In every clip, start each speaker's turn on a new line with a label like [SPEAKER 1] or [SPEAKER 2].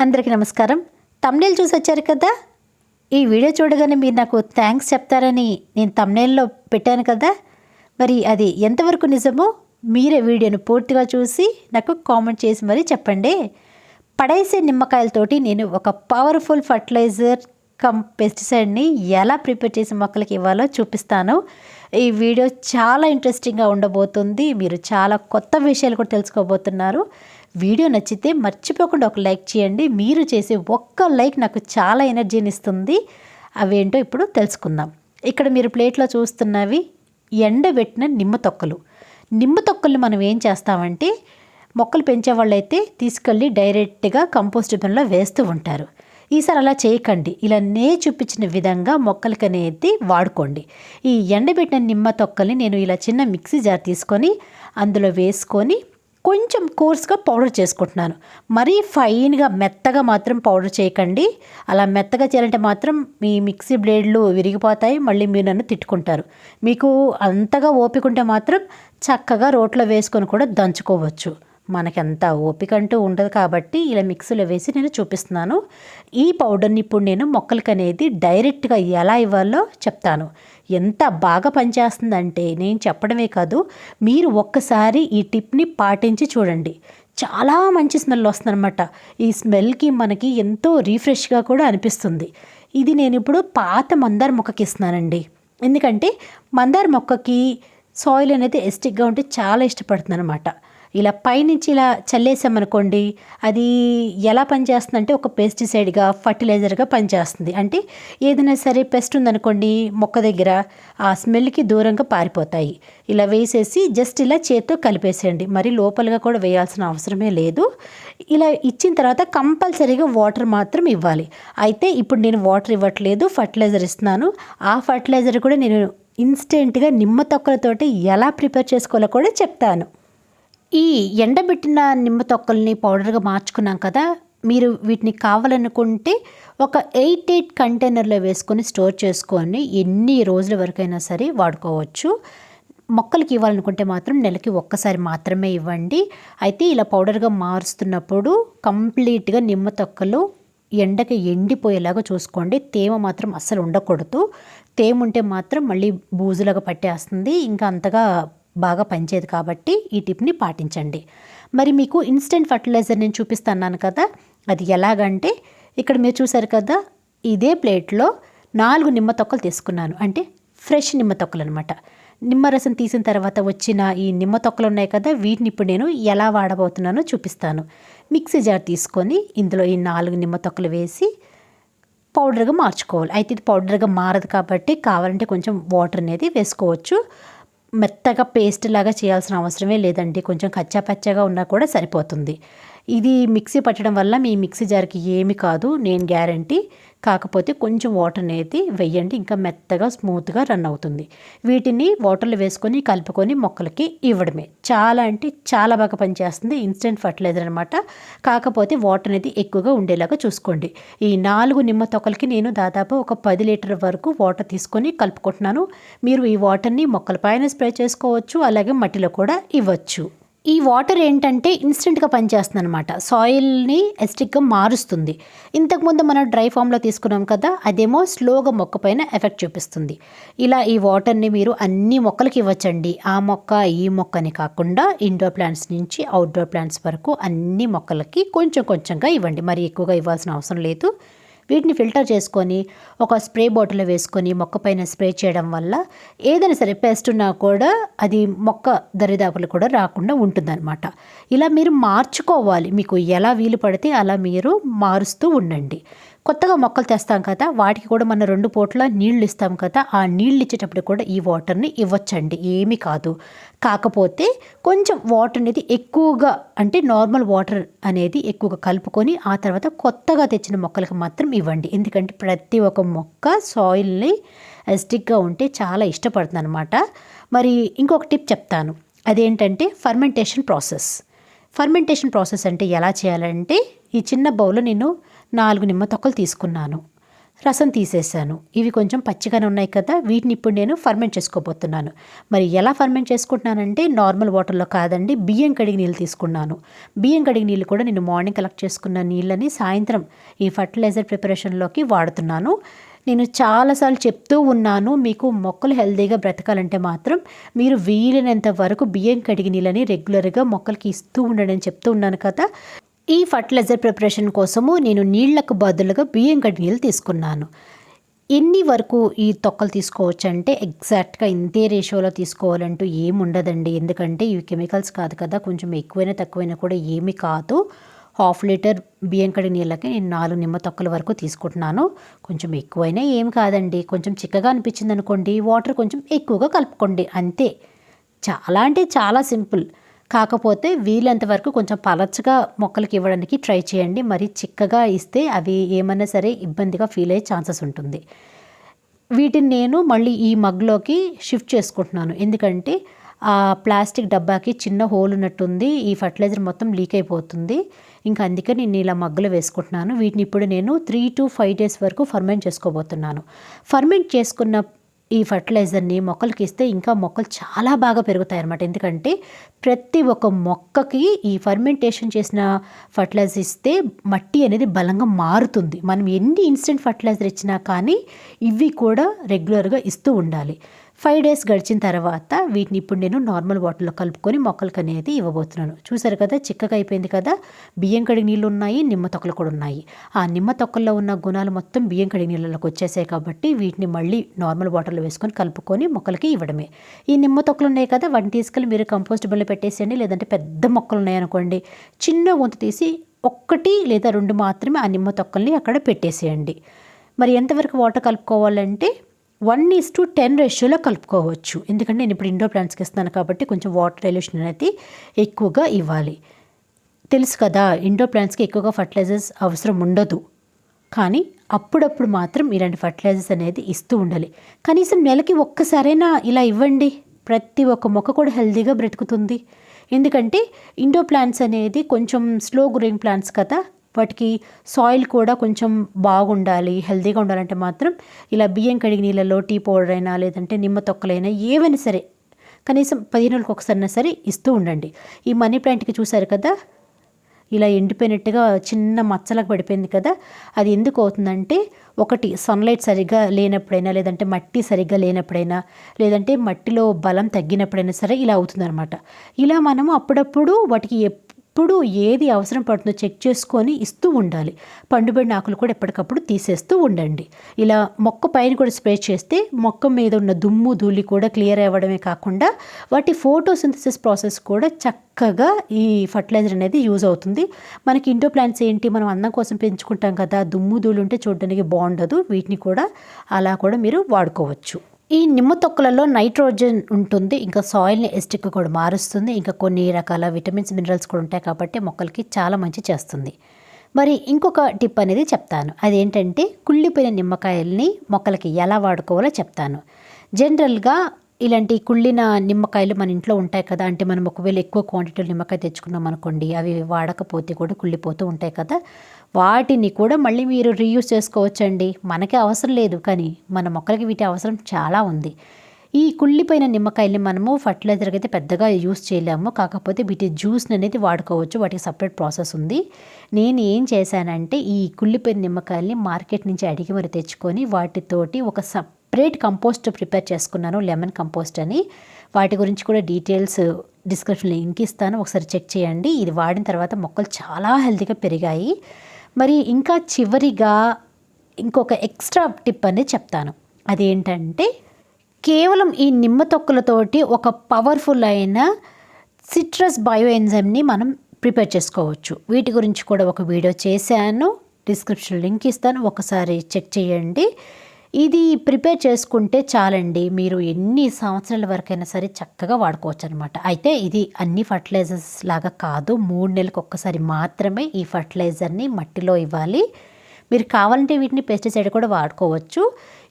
[SPEAKER 1] అందరికీ నమస్కారం. తమ్నేల్ చూసి వచ్చారు కదా? ఈ వీడియో చూడగానే మీరు నాకు థ్యాంక్స్ చెప్తారని నేను తమ్నేల్లో పెట్టాను కదా? మరి అది ఎంతవరకు నిజమో మీరే వీడియోను పూర్తిగా చూసి నాకు కామెంట్ చేసి మరీ చెప్పండి. పడేసే నిమ్మకాయలతోటి నేను ఒక పవర్ఫుల్ ఫర్టిలైజర్ కమ్ పెస్టిసైడ్ని ఎలా ప్రిపేర్ చేసి మొక్కలకి ఇవ్వాలో చూపిస్తాను. ఈ వీడియో చాలా ఇంట్రెస్టింగ్గా ఉండబోతుంది. మీరు చాలా కొత్త విషయాలు కూడా తెలుసుకోబోతున్నారు. వీడియో నచ్చితే మర్చిపోకుండా ఒక లైక్ చేయండి. మీరు చేసే ఒక్క లైక్ నాకు చాలా ఎనర్జీని ఇస్తుంది. అవేంటో ఇప్పుడు తెలుసుకుందాం. ఇక్కడ మీరు ప్లేట్లో చూస్తున్నవి ఎండబెట్టిన నిమ్మ తొక్కలు. నిమ్మ తొక్కలు మనం ఏం చేస్తామంటే మొక్కలు పెంచే వాళ్ళైతే తీసుకెళ్ళి డైరెక్ట్గా కంపోస్ట్ బిన్లో వేస్తూ ఉంటారు. ఈసారి అలా చేయకండి. ఇలా నే చూపించిన విధంగా మొక్కలకి అనేది వాడుకోండి. ఈ ఎండబెట్టిన నిమ్మ తొక్కల్ని నేను ఇలా చిన్న మిక్సీ జార్ తీసుకొని అందులో వేసుకొని కొంచెం కోర్స్గా పౌడర్ చేసుకుంటున్నాను. మరీ ఫైన్గా మెత్తగా మాత్రం పౌడర్ చేయకండి. అలా మెత్తగా చేయాలంటే మాత్రం మీ మిక్సీ బ్లేడ్లు విరిగిపోతాయి మళ్ళీ మీరు నన్ను తిట్టుకుంటారు. మీకు అంతగా ఓపిక ఉంటే మాత్రం చక్కగా రోట్లో వేసుకొని కూడా దంచుకోవచ్చు. మనకంత ఓపిక అంటూ ఉండదు కాబట్టి ఇలా మిక్సీలో వేసి నేను చూపిస్తున్నాను. ఈ పౌడర్ని ఇప్పుడు నేను మొక్కలకి అనేది డైరెక్ట్గా ఎలా ఇవ్వాలో చెప్తాను. ఎంత బాగా పనిచేస్తుందంటే నేను చెప్పడమే కాదు మీరు ఒక్కసారి ఈ టిప్ని పాటించి చూడండి. చాలా మంచి స్మెల్ వస్తుందన్నమాట. ఈ స్మెల్కి మనకి ఎంతో రీఫ్రెష్గా కూడా అనిపిస్తుంది. ఇది నేను ఇప్పుడు పాత మందార మొక్కకి ఇస్తున్నానండి. ఎందుకంటే మందార మొక్కకి సాయిల్ అనేది ఎస్టిక్గా ఉంటే చాలా ఇష్టపడుతుంది అనమాట ఇలా పైనుంచి ఇలా చల్లేసామనుకోండి అది ఎలా పనిచేస్తుందంటే ఒక పెస్టిసైడ్గా ఫర్టిలైజర్గా పనిచేస్తుంది. అంటే ఏదైనా సరే పెస్ట్ ఉందనుకోండి మొక్క దగ్గర ఆ స్మెల్కి దూరంగా పారిపోతాయి. ఇలా వేసేసి జస్ట్ ఇలా చేత్తో కలిపేసేయండి. మరి లోపలగా కూడా వేయాల్సిన అవసరమే లేదు. ఇలా ఇచ్చిన తర్వాత కంపల్సరీగా వాటర్ మాత్రం ఇవ్వాలి. అయితే ఇప్పుడు నేను వాటర్ ఇవ్వట్లేదు ఫర్టిలైజర్ ఇస్తున్నాను. ఆ ఫర్టిలైజర్ కూడా నేను ఇన్స్టెంట్గా నిమ్మ తొక్కలతోటి ఎలా ప్రిపేర్ చేసుకోవాలో కూడా చెప్తాను. ఈ ఎండబెట్టిన నిమ్మ తొక్కల్ని పౌడర్గా మార్చుకున్నాం కదా మీరు వీటిని కావాలనుకుంటే ఒక ఎయిట్ ఎయిట్ కంటైనర్లో వేసుకొని స్టోర్ చేసుకొని ఎన్ని రోజుల వరకైనా సరే వాడుకోవచ్చు. మొక్కలకి ఇవ్వాలనుకుంటే మాత్రం నెలకి ఒక్కసారి మాత్రమే ఇవ్వండి. అయితే ఇలా పౌడర్గా మారుస్తున్నప్పుడు కంప్లీట్గా నిమ్మ తొక్కలు ఎండకి ఎండిపోయేలాగా చూసుకోండి. తేమ మాత్రం అస్సలు ఉండకూడదు. తేమ ఉంటే మాత్రం మళ్ళీ బూజులాగా పట్టేస్తుంది. ఇంకా అంతగా బాగా పనిచేయదు కాబట్టి ఈ టిప్ని పాటించండి. మరి మీకు ఇన్స్టెంట్ ఫర్టిలైజర్ నేను చూపిస్తున్నాను కదా అది ఎలాగంటే ఇక్కడ మీరు చూసారు కదా ఇదే ప్లేట్లో నాలుగు నిమ్మ తొక్కలు తీసుకున్నాను. అంటే ఫ్రెష్ నిమ్మ తొక్కలు అనమాట నిమ్మరసం తీసిన తర్వాత వచ్చిన ఈ నిమ్మ తొక్కలు ఉన్నాయి కదా వీటిని ఇప్పుడు నేను ఎలా వాడబోతున్నానో చూపిస్తాను. మిక్సీ జార్ తీసుకొని ఇందులో ఈ నాలుగు నిమ్మ తొక్కలు వేసి పౌడర్గా మార్చుకోవాలి. అయితే ఇది పౌడర్గా మారదు కాబట్టి కావాలంటే కొంచెం వాటర్ అనేది వేసుకోవచ్చు. మెత్తగా పేస్ట్ లాగా చేయాల్సిన అవసరమే లేదండి. కొంచెం కచ్చా పచ్చగా ఉన్నా కూడా సరిపోతుంది. ఇది మిక్సీ పట్టడం వల్ల మీ మిక్సీ జార్కి ఏమి కాదు. నేను గ్యారంటీ కాకపోతే కొంచెం వాటర్ అనేది వేయండి ఇంకా మెత్తగా స్మూత్గా రన్ అవుతుంది. వీటిని వాటర్లో వేసుకొని కలుపుకొని మొక్కలకి ఇవ్వడమే. చాలా అంటే చాలా బాగా పనిచేస్తుంది ఇన్స్టెంట్ ఫర్టిలైజర్ అనమాట కాకపోతే వాటర్ అనేది ఎక్కువగా ఉండేలాగా చూసుకోండి. ఈ నాలుగు నిమ్మ తొక్కలకి నేను దాదాపు ఒక పది లీటర్ వరకు వాటర్ తీసుకొని కలుపుకుంటున్నాను. మీరు ఈ వాటర్ని మొక్కల పైన స్ప్రే చేసుకోవచ్చు అలాగే మట్టిలో కూడా ఇవ్వచ్చు. ఈ వాటర్ ఏంటంటే ఇన్స్టెంట్గా పనిచేస్తుంది అనమాట సాయిల్ని ఎస్టిక్గా మారుస్తుంది. ఇంతకుముందు మనం డ్రై ఫామ్లో తీసుకున్నాం కదా అదేమో స్లోగా మొక్క పైన ఎఫెక్ట్ చూపిస్తుంది. ఇలా ఈ వాటర్ని మీరు అన్ని మొక్కలకి ఇవ్వచ్చండి. ఆ మొక్క ఈ మొక్కని కాకుండా ఇండోర్ ప్లాంట్స్ నుంచి అవుట్డోర్ ప్లాంట్స్ వరకు అన్ని మొక్కలకి కొంచెం కొంచెంగా ఇవ్వండి. మరి ఎక్కువగా ఇవ్వాల్సిన అవసరం లేదు. వీటిని ఫిల్టర్ చేసుకొని ఒక స్ప్రే బాటిల్ వేసుకొని మొక్క పైన స్ప్రే చేయడం వల్ల ఏదైనా సరే పెస్ట్ ఉన్నా కూడా అది మొక్క దరిదాపులు కూడా రాకుండా ఉంటుందన్నమాట. ఇలా మీరు మార్చుకోవాలి. మీకు ఎలా వీలు పడితే అలా మీరు మారుస్తూ ఉండండి. కొత్తగా మొక్కలు తెస్తాం కదా వాటికి కూడా మన రెండు పూట్ల నీళ్ళు ఇస్తాం కదా ఆ నీళ్ళు ఇచ్చేటప్పుడు కూడా ఈ వాటర్ని ఇవ్వచ్చండి. ఏమీ కాదు. కాకపోతే కొంచెం వాటర్ అనేది ఎక్కువగా అంటే నార్మల్ వాటర్ అనేది ఎక్కువగా కలుపుకొని ఆ తర్వాత కొత్తగా తెచ్చిన మొక్కలకు మాత్రం ఇవ్వండి. ఎందుకంటే ప్రతి ఒక్క మొక్క సాయిల్ని ఎస్టిక్గా ఉంటే చాలా ఇష్టపడుతుంది అనమాట మరి ఇంకొక టిప్ చెప్తాను. అదేంటంటే ఫర్మెంటేషన్ ప్రాసెస్. ఫర్మెంటేషన్ ప్రాసెస్ అంటే ఎలా చేయాలంటే ఈ చిన్న బౌల్లో నేను నాలుగు నిమ్మ తొక్కలు తీసుకున్నాను. రసం తీసేసాను ఇవి కొంచెం పచ్చిగానే ఉన్నాయి కదా వీటిని ఇప్పుడు నేను ఫర్మెంట్ చేసుకోబోతున్నాను. మరి ఎలా ఫర్మెంట్ చేసుకుంటున్నానంటే నార్మల్ వాటర్లో కాదండి బియ్యం కడిగి నీళ్ళు తీసుకున్నాను. బియ్యం కడిగి నీళ్ళు కూడా నేను మార్నింగ్ కలెక్ట్ చేసుకున్న నీళ్ళని సాయంత్రం ఈ ఫర్టిలైజర్ ప్రిపరేషన్లోకి వాడుతున్నాను. నేను చాలాసార్లు చెప్తూ ఉన్నాను మీకు మొక్కలు హెల్తీగా బ్రతకాలంటే మాత్రం మీరు వీలైనంత వరకు బియ్యం కడిగి నీళ్ళని రెగ్యులర్గా మొక్కలకి ఇస్తూ ఉండడని చెప్తూ ఉన్నాను కదా. ఈ ఫర్టిలైజర్ ప్రిపరేషన్ కోసము నేను నీళ్ళకు బదులుగా బియ్యం కడిగి నీళ్ళు తీసుకున్నాను. ఎన్ని వరకు ఈ తొక్కలు తీసుకోవచ్చు అంటే ఎగ్జాక్ట్గా ఇంతే రేషియోలో తీసుకోవాలంటూ ఏమి ఉండదండి ఎందుకంటే ఇవి కెమికల్స్ కాదు కదా కొంచెం ఎక్కువైనా తక్కువైనా కూడా ఏమి కాదు. హాఫ్ లీటర్ బియ్యం కడి నీళ్ళకి నేను నాలుగు నిమ్మ తొక్కల వరకు తీసుకుంటున్నాను. కొంచెం ఎక్కువైనా ఏం కాదండి. కొంచెం చిక్కగా అనిపించింది అనుకోండి వాటర్ కొంచెం ఎక్కువగా కలుపుకోండి అంతే. చాలా అంటే చాలా సింపుల్. కాకపోతే వీలంత వరకు కొంచెం పలచగా మొక్కలకి ఇవ్వడానికి ట్రై చేయండి. మరి చిక్కగా ఇస్తే అవి ఏమన్నా సరే ఇబ్బందిగా ఫీల్ అయ్యే ఛాన్సెస్ ఉంటుంది. వీటిని నేను మళ్ళీ ఈ మగ్లోకి షిఫ్ట్ చేసుకుంటున్నాను. ఎందుకంటే ఆ ప్లాస్టిక్ డబ్బాకి చిన్న హోల్ ఉన్నట్టుంది. ఈ ఫర్టిలైజర్ మొత్తం లీక్ అయిపోతుంది. ఇంకా అందుకే నేను ఇలా మగ్గులు వేసుకుంటున్నాను. వీటిని ఇప్పుడు నేను త్రీ టు ఫైవ్ డేస్ వరకు ఫర్మెంట్ చేసుకోబోతున్నాను. ఫర్మెంట్ చేసుకున్న ఈ ఫర్టిలైజర్ని మొక్కలకి ఇస్తే ఇంకా మొక్కలు చాలా బాగా పెరుగుతాయి అన్నమాట ఎందుకంటే ప్రతి ఒక్క మొక్కకి ఈ ఫర్మెంటేషన్ చేసిన ఫర్టిలైజర్ ఇస్తే మట్టి అనేది బలంగా మారుతుంది. మనం ఎన్ని ఇన్స్టెంట్ ఫర్టిలైజర్ ఇచ్చినా కానీ ఇవి కూడా రెగ్యులర్గా ఇస్తూ ఉండాలి. ఫైవ్ డేస్ గడిచిన తర్వాత వీటిని ఇప్పుడు నేను నార్మల్ వాటర్లో కలుపుకొని మొక్కలకు అనేది ఇవ్వబోతున్నాను. చూసారు కదా చిక్కగా అయిపోయింది కదా? బియ్యం కడిగి నీళ్ళు ఉన్నాయి నిమ్మ తొక్కలు కూడా ఉన్నాయి. ఆ నిమ్మ తొక్కల్లో ఉన్న గుణాలు మొత్తం బియ్యం కడిగి నీళ్ళలోకి వచ్చేసాయి కాబట్టి వీటిని మళ్ళీ నార్మల్ వాటర్లో వేసుకొని కలుపుకొని మొక్కలకి ఇవ్వడమే. ఈ నిమ్మ తొక్కలు ఉన్నాయి కదా వాటిని తీసుకెళ్ళి మీరు కంపోస్ట్ బిల్లు పెట్టేసేయండి లేదంటే పెద్ద మొక్కలు ఉన్నాయనుకోండి చిన్న వంతు తీసి ఒక్కటి లేదా రెండు మాత్రమే ఆ నిమ్మ తొక్కల్ని అక్కడ పెట్టేసేయండి. మరి ఎంతవరకు వాటర్ కలుపుకోవాలంటే వన్ ఈస్ టు టెన్ రేషియోలో కలుపుకోవచ్చు. ఎందుకంటే నేను ఇప్పుడు ఇండోర్ ప్లాంట్స్కి ఇస్తున్నాను కాబట్టి కొంచెం వాటర్ డైల్యూషన్ అనేది ఎక్కువగా ఇవ్వాలి. తెలుసు కదా ఇండోర్ ప్లాంట్స్కి ఎక్కువగా ఫర్టిలైజర్స్ అవసరం ఉండదు. కానీ అప్పుడప్పుడు మాత్రం ఇలాంటి ఫర్టిలైజర్స్ అనేది ఇస్తూ ఉండాలి. కనీసం నెలకి ఒక్కసారైనా ఇలా ఇవ్వండి. ప్రతి ఒక్క మొక్క కూడా హెల్తీగా బ్రతుకుతుంది. ఎందుకంటే ఇండో ప్లాంట్స్ అనేది కొంచెం స్లో గ్రోయింగ్ ప్లాంట్స్ కదా. వాటికి సాయిల్ కూడా కొంచెం బాగుండాలి హెల్తీగా ఉండాలంటే మాత్రం ఇలా బియ్యం కడిగి నీళ్ళలో టీ పౌడర్ అయినా లేదంటే నిమ్మ తొక్కలైనా ఏవైనా సరే కనీసం పదిహేను రోజులకు ఒకసారి సరే ఇస్తూ ఉండండి. ఈ మనీ ప్లాంట్కి చూసారు కదా? ఇలా ఎండిపోయినట్టుగా చిన్న మచ్చలకు పడిపోయింది కదా? అది ఎందుకు అవుతుందంటే ఒకటి సన్లైట్ సరిగ్గా లేనప్పుడైనా లేదంటే మట్టి సరిగ్గా లేనప్పుడైనా లేదంటే మట్టిలో బలం తగ్గినప్పుడైనా సరే ఇలా అవుతుందన్నమాట. ఇలా మనము అప్పుడప్పుడు వాటికి ఎప్పుడూ ఏది అవసరం పడుతుందో చెక్ చేసుకొని ఇస్తూ ఉండాలి. పండుబడిన ఆకులు కూడా ఎప్పటికప్పుడు తీసేస్తూ ఉండండి. ఇలా మొక్క పైన కూడా స్ప్రే చేస్తే మొక్క మీద ఉన్న దుమ్ము ధూళి కూడా క్లియర్ అవ్వడమే కాకుండా వాటి ఫోటోసింథసిస్ ప్రాసెస్ కూడా చక్కగా ఈ ఫర్టిలైజర్ అనేది యూజ్ అవుతుంది. మనకి ఇండో ప్లాంట్స్ ఏంటి? మనం అందం కోసం పెంచుకుంటాం కదా దుమ్ము ధూళి ఉంటే చూడడానికి బాగుండదు. వీటిని కూడా అలా కూడా మీరు వాడుకోవచ్చు. ఈ నిమ్మ తొక్కలలో నైట్రోజన్ ఉంటుంది. ఇంకా సాయిల్ని ఎస్టిక్ కూడా మారుస్తుంది. ఇంకా కొన్ని రకాల విటమిన్స్ మినరల్స్ కూడా ఉంటాయి కాబట్టి మొక్కలకి చాలా మంచి చేస్తుంది. మరి ఇంకొక టిప్ అనేది చెప్తాను. అదేంటంటే కుళ్ళిపోయిన నిమ్మకాయల్ని మొక్కలకి ఎలా వాడుకోవాలో చెప్తాను. జనరల్గా ఇలాంటి కుళ్ళిన నిమ్మకాయలు మన ఇంట్లో ఉంటాయి కదా అంటే మనం ఒకవేళ ఎక్కువ క్వాంటిటీలో నిమ్మకాయ తెచ్చుకున్నాం అనుకోండి అవి వాడకపోతే కూడా కుళ్ళిపోతూ ఉంటాయి కదా. వాటిని కూడా మళ్ళీ మీరు రీయూస్ చేసుకోవచ్చండి. మనకి అవసరం లేదు కానీ మన మొక్కలకి వీటి అవసరం చాలా ఉంది. ఈ కుళ్ళిపోయిన నిమ్మకాయల్ని మనము ఫర్టిలైజర్కి అయితే పెద్దగా యూస్ చేయలేము. కాకపోతే వీటి జ్యూస్ని అనేది వాడుకోవచ్చు. వాటికి సపరేట్ ప్రాసెస్ ఉంది. నేను ఏం చేశానంటే ఈ కుళ్ళిపోయిన నిమ్మకాయల్ని మార్కెట్ నుంచి అడిగి మరి తెచ్చుకొని వాటితోటి ఒక సపరేట్ కంపోస్ట్ ప్రిపేర్ చేసుకున్నాను. లెమన్ కంపోస్ట్ అని. వాటి గురించి కూడా డీటెయిల్స్ డిస్క్రిప్షన్లో లింక్ ఇస్తాను. ఒకసారి చెక్ చేయండి. ఇది వాడిన తర్వాత మొక్కలు చాలా హెల్తీగా పెరిగాయి. మరి ఇంకా చివరిగా ఇంకొక ఎక్స్ట్రా టిప్ అనేది చెప్తాను. అదేంటంటే కేవలం ఈ నిమ్మ తొక్కలతోటి ఒక పవర్ఫుల్ అయిన సిట్రస్ బయో ఎంజైమ్ని మనం ప్రిపేర్ చేసుకోవచ్చు. వీటి గురించి కూడా ఒక వీడియో చేశాను. డిస్క్రిప్షన్ లింక్ ఇస్తాను. ఒకసారి చెక్ చేయండి. ఇది ప్రిపేర్ చేసుకుంటే చాలండి. మీరు ఎన్ని సంవత్సరాల వరకైనా సరే చక్కగా వాడుకోవచ్చు అనమాట అయితే ఇది అన్ని ఫర్టిలైజర్స్ లాగా కాదు. మూడు నెలలకు ఒక్కసారి మాత్రమే ఈ ఫర్టిలైజర్ని మట్టిలో ఇవ్వాలి. మీరు కావాలంటే వీటిని పెస్టిసైడ్ కూడా వాడుకోవచ్చు.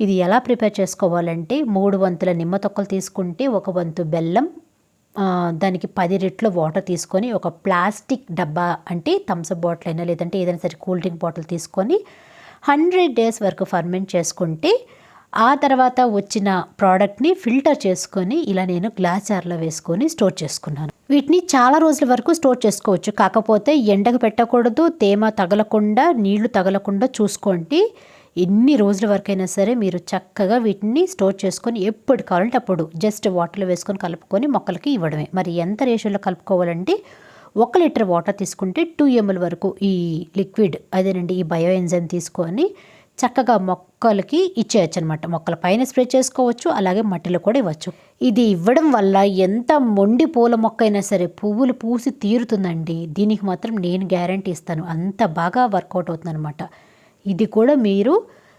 [SPEAKER 1] ఇది ఎలా ప్రిపేర్ చేసుకోవాలంటే మూడు వంతుల నిమ్మ తొక్కలు తీసుకుంటే ఒక వంతు బెల్లం దానికి పది రెట్లు వాటర్ తీసుకొని ఒక ప్లాస్టిక్ డబ్బా అంటే థమ్స్అప్ బాటిల్ అయినా లేదంటే ఏదైనా సరే కూల్ డ్రింక్ బాటిల్ తీసుకొని హండ్రెడ్ డేస్ వరకు ఫర్మెంట్ చేసుకుంటే ఆ తర్వాత వచ్చిన ప్రోడక్ట్ని ఫిల్టర్ చేసుకొని ఇలా నేను గ్లాస్ జార్లో వేసుకొని స్టోర్ చేసుకున్నాను. వీటిని చాలా రోజుల వరకు స్టోర్ చేసుకోవచ్చు. కాకపోతే ఎండకు పెట్టకూడదు తేమ తగలకుండా నీళ్ళు తగలకుండా చూసుకోండి. ఎన్ని రోజుల వరకైనా సరే మీరు చక్కగా వీటిని స్టోర్ చేసుకొని ఎప్పుడు కావాలంటే అప్పుడు జస్ట్ వాటర్లో వేసుకొని కలుపుకొని మొక్కలకి ఇవ్వడమే. మరి ఎంత రేషియోలో కలుపుకోవాలంటే ఒక లీటర్ వాటర్ తీసుకుంటే టూ ఎంఎల్ వరకు ఈ లిక్విడ్ అదేనండి ఈ బయో ఎంజైమ్ తీసుకొని చక్కగా మొక్కలకి ఇచ్చేయచ్చు అనమాట మొక్కల పైన స్ప్రే చేసుకోవచ్చు అలాగే మట్టిలో కూడా ఇవ్వచ్చు. ఇది ఇవ్వడం వల్ల ఎంత మొండి పూల మొక్క అయినా సరే పువ్వులు పూసి తీరుతుందండి. దీనికి మాత్రం నేను గ్యారంటీ ఇస్తాను. అంత బాగా వర్కౌట్ అవుతుంది అనమాట ఇది కూడా మీరు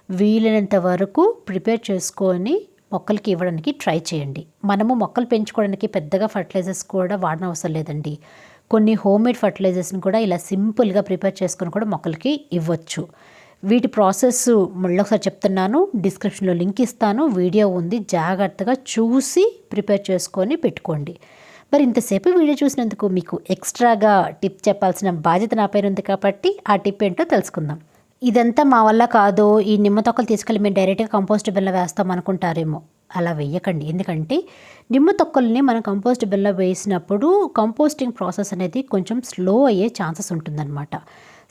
[SPEAKER 1] వీలైనంత వరకు ప్రిపేర్ చేసుకొని మొక్కలకి ఇవ్వడానికి ట్రై చేయండి. మనము మొక్కలు పెంచుకోవడానికి పెద్దగా ఫర్టిలైజర్స్ కూడా వాడనవసరం అవసరం లేదండి. కొన్ని హోమ్ మేడ్ ఫర్టిలైజర్స్ని కూడా ఇలా సింపుల్గా ప్రిపేర్ చేసుకొని కూడా మొక్కలకి ఇవ్వచ్చు. వీటి ప్రాసెస్ మళ్ళీ ఒకసారి చెప్తున్నాను. డిస్క్రిప్షన్లో లింక్ ఇస్తాను. వీడియో ఉంది. జాగ్రత్తగా చూసి ప్రిపేర్ చేసుకొని పెట్టుకోండి. మరి ఇంతసేపు వీడియో చూసినందుకు మీకు ఎక్స్ట్రాగా టిప్ చెప్పాల్సిన బాధ్యత నా పైన ఉంది కాబట్టి ఆ టిప్ ఏంటో తెలుసుకుందాం. ఇదంతా మా వల్ల కాదు. ఈ నిమ్మ తొక్కలు తీసుకెళ్ళి మేము డైరెక్ట్గా కంపోస్ట్ బిల్ల వేస్తాం అనుకుంటారేమో. అలా వేయకండి ఎందుకంటే నిమ్మ తొక్కల్ని మనం కంపోస్ట్ బిల్ల వేసినప్పుడు కంపోస్టింగ్ ప్రాసెస్ అనేది కొంచెం స్లో అయ్యే ఛాన్సెస్ ఉంటుందన్నమాట.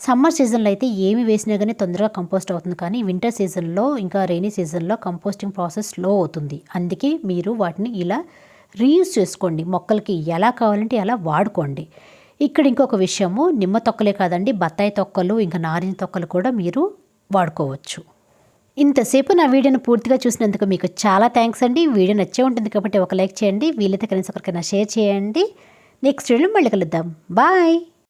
[SPEAKER 1] సమ్మర్ సీజన్లో అయితే ఏమి వేసినా కానీ తొందరగా కంపోస్ట్ అవుతుంది. కానీ వింటర్ సీజన్లో ఇంకా రెయినీ సీజన్లో కంపోస్టింగ్ ప్రాసెస్ స్లో అవుతుంది. అందుకే మీరు వాటిని ఇలా రీయూజ్ చేసుకోండి. మొక్కలకి ఎలా కావాలంటే అలా వాడుకోండి. ఇక్కడ ఇంకొక విషయము నిమ్మ తొక్కలే కాదండి బత్తాయి తొక్కలు ఇంకా నారింజ తొక్కలు కూడా మీరు వాడుకోవచ్చు. ఇంతసేపు నా వీడియోను పూర్తిగా చూసినందుకు మీకు చాలా థ్యాంక్స్ అండి. వీడియో నచ్చే ఉంటుంది కాబట్టి ఒక లైక్ చేయండి. వీలైతే కనీసం ఒకరికైనా షేర్ చేయండి. నెక్స్ట్ వీడియో మళ్ళీ కలుద్దాం. బాయ్!